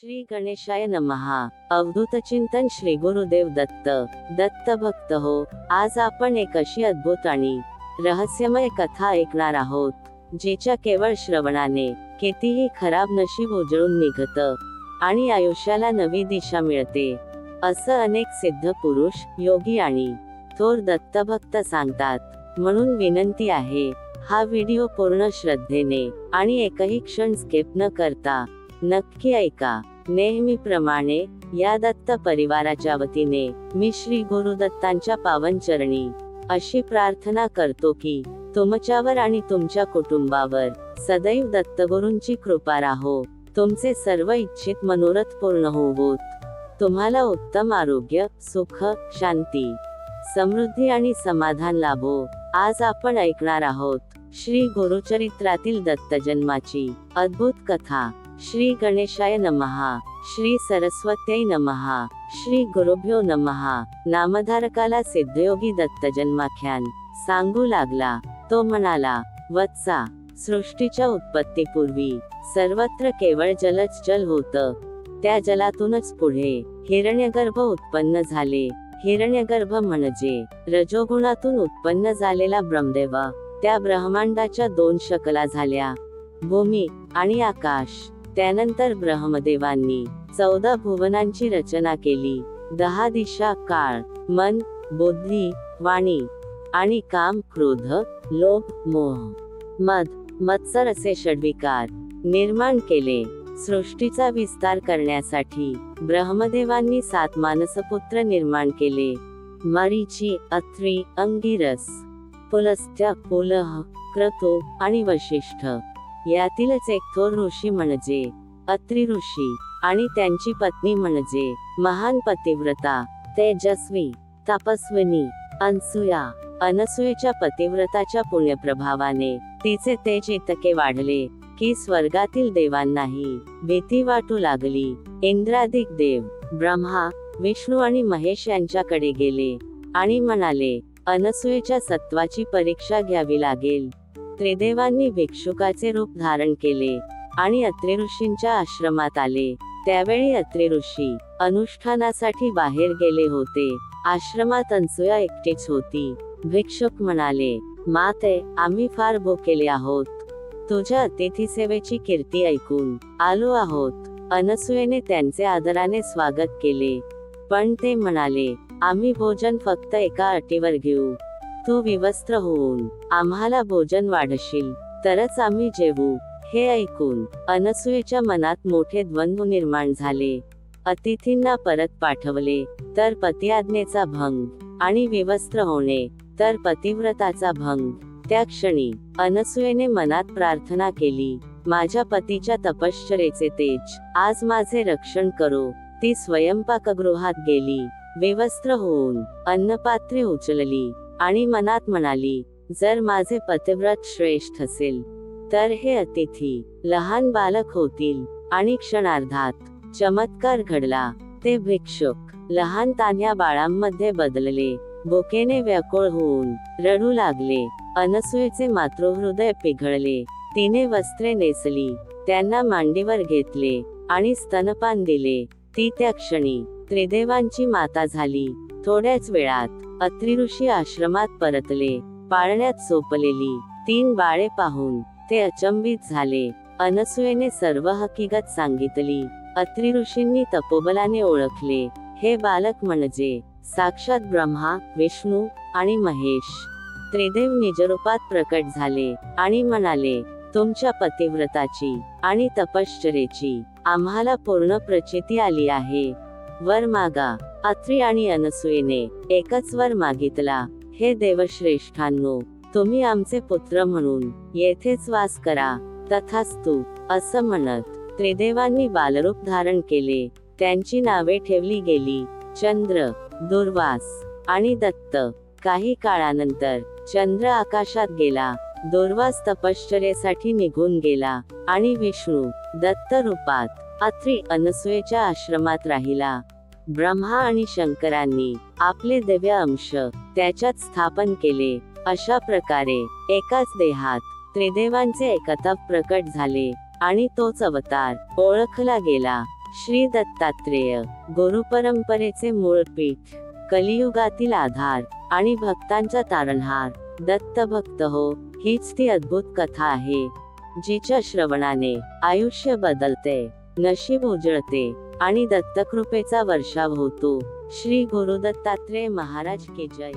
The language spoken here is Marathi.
श्री गणेशाय नमहा. अवधूत चिंतन श्री गुरुदेव दत्त. दत्त भक्त हो आज आपण एक अशी अद्भुत आणि रहस्यमय कथा ऐकणार आहोत जिच्या केवळ श्रवणाने कितीही खराब नशीब उजळून निघत आणि आयुष्याला नवी दिशा मिळते. असं अनेक सिद्ध पुरुष योगी आणि थोर दत्तभक्त सांगतात. म्हणून विनंती आहे हा व्हिडिओ पूर्ण श्रद्धेने आणि एकही क्षण स्केप न करता नक्की ऐका. नेहमीप्रमाणे या दत्त परिवाराच्या वतीने मी श्री गुरुदत्तांच्या पावन चरणी अशी प्रार्थना करतो की तुमच्यावर आणि तुमच्या कुटुंबावर सदैव दत्तगुरूंची कृपा राहो. तुमचे सर्व इच्छित मनोरथ पूर्ण होवोत. तुम्हाला उत्तम आरोग्य सुख शांती समृद्धी आणि समाधान लाभो. आज आपण ऐकणार आहोत श्री गुरुचरित्रातील दत्त जन्माची अद्भुत कथा. श्री गणेशाय नमहा श्री सरस्वत्यै नमहा श्री गुरुभ्यो नमहा नामधारकाला सिद्धयोगी दत्त जन्माख्यान सांगू लागला तो म्हणाला वत्सा सृष्टीच्या उत्पत्तीपूर्वी सर्वत्र केवळ जलच जल होत त्या जलातूनच पुढे हिरण्यगर्भ उत्पन्न झाले हिरण्यगर्भ म्हणजे रजोगुणातून उत्पन्न झालेला ब्रह्मदेव त्या ब्रह्मांडाच्या दोन शकला झाल्या भूमी आणि आकाश त्यानंतर ब्रह्मदेवांनी चौदा भुवनांची रचना केली. दहा दिशा काळ मन बुद्धी वाणी आणि काम क्रोध लोभ मोह मध मत्सर असे षड्विकार निर्माण केले. सृष्टीचा विस्तार करण्यासाठी ब्रह्मदेवांनी सात मानसपुत्र निर्माण केले. मरीची अत्री अंगिरस पुलस्त्य पुलह क्रतो आणि वशिष्ठ यातीलच एक थोर ऋषी म्हणजे अत्री ऋषी आणि त्यांची पत्नी म्हणजे महान पतिव्रता तेजस्वी तपस्विनी अनसुया. अनसुयेच्या पतिव्रताच्या पुण्यप्रभावाने तिचे तेज इतके वाढले की स्वर्गातील देवांनाही भीती वाटू लागली. इंद्रादिक देव ब्रह्मा विष्णू आणि महेश यांच्याकडे गेले आणि म्हणाले अनसुयेच्या सत्वाची परीक्षा घ्यावी लागेल. त्रिदेवांनी भिक्षुकाचे रूप धारण केले आणि अत्रे ऋषींच्या आश्रमात आले. त्यावेळी अत्रे ऋषी अनुष्ठानासाठी बाहेर गेले होते. आश्रमात अनसुया एकटीच होती. भिक्षुक म्हणाले माते आम्ही फार भोकेले आहोत. तुझ्या अतिथी सेवेची कीर्ती ऐकून आलो आहोत. अनसुयेने त्यांचे आदराने स्वागत केले. पण ते म्हणाले आम्ही भोजन फक्त एका अटीवर घेऊ. तू विवस्त्र होऊन आम्हाला भोजन वाढशील तरच आम्ही जेवू हे ऐकून अनसुयेच्या मनात मोठे द्वंद्व निर्माण झाले. अतिथींना परत पाठवले तर पतिआज्ञेचा भंग आणि विवस्त्र होणे तर पतिव्रताचा भंग. त्या क्षणी अनसुयेने मनात प्रार्थना केली माझ्या पतीच्या तपश्चरेचे तेज आज माझे रक्षण करो. ती स्वयंपाकगृहात गेली विवस्त्र होऊन अन्नपात्रे उचलली. आणि मनात म्हणाली जर माझे पतिव्रत श्रेष्ठ असेल तर हे अतिथी लहान बालक होतील आणि क्षणार्धात चमत्कार घडला. ते भिक्षुक लहान तान्ह्या बाळांमध्ये बदलले बोकेने व्याकुळ होऊन रडू लागले. अनसुयेचे मातृहृदय पिघळले. तिने वस्त्रे नेसली त्यांना मांडीवर घेतले आणि स्तनपान दिले. ती त्या क्षणी त्रिदेवांची माता झाली. थोड्याच वेळात अत्रिऋषी आश्रमात परतले. पाळण्यात सोपलेली. तीन बाळे पाहून ते अचंबित झाले. अनसुयेने सर्व हकीकत सांगितली. अत्रिऋषींनी तपोबलाने ओळखले. हे बालक म्हणजे साक्षात ब्रह्मा विष्णू आणि महेश. त्रिदेव निजरूपात प्रकट झाले आणि म्हणाले तुमच्या पतिव्रताची आणि तपश्चरेची आम्हाला पूर्ण प्रचिती आली आहे. वर मागा. अत्री आणि अनसुयेने एकच वर मागितला. हे देवश्रेष्ठांनो तुम्ही आमचे पुत्र म्हणून येथेच वास करा. तथास्तु असं म्हणत त्रिदेवांनी बालरूप धारण केले. त्यांची नावे ठेवली गेली. चंद्र दुर्वास आणि दत्त. काही काळानंतर चंद्र आकाशात गेला. दुर्वास तपश्चर्येसाठी निघून गेला आणि विष्णू दत्त रूपात अत्री अनसुयेच्या आश्रमात राहिला. ब्रह्मा आणि शंकरांनी आपले दिव्य अंश त्याच्यात स्थापन केले. अशा प्रकारे एकाच देहात त्रिदेवांचे एकता प्रकट झाले आणि तोच अवतार ओळखला गेला. श्री दत्तात्रेय गुरु परंपरेचे मूळ पीठ कलियुगातील आधार आणि भक्तांचा तारणहार दत्तभक्त हो हीच ती अद्भुत कथा आहे जिच्या श्रवणाने आयुष्य बदलते. नशीब उजळते आणि दत्तकृपेचा वर्षाव होतो. श्री गुरुदत्तात्रेय महाराज की जय.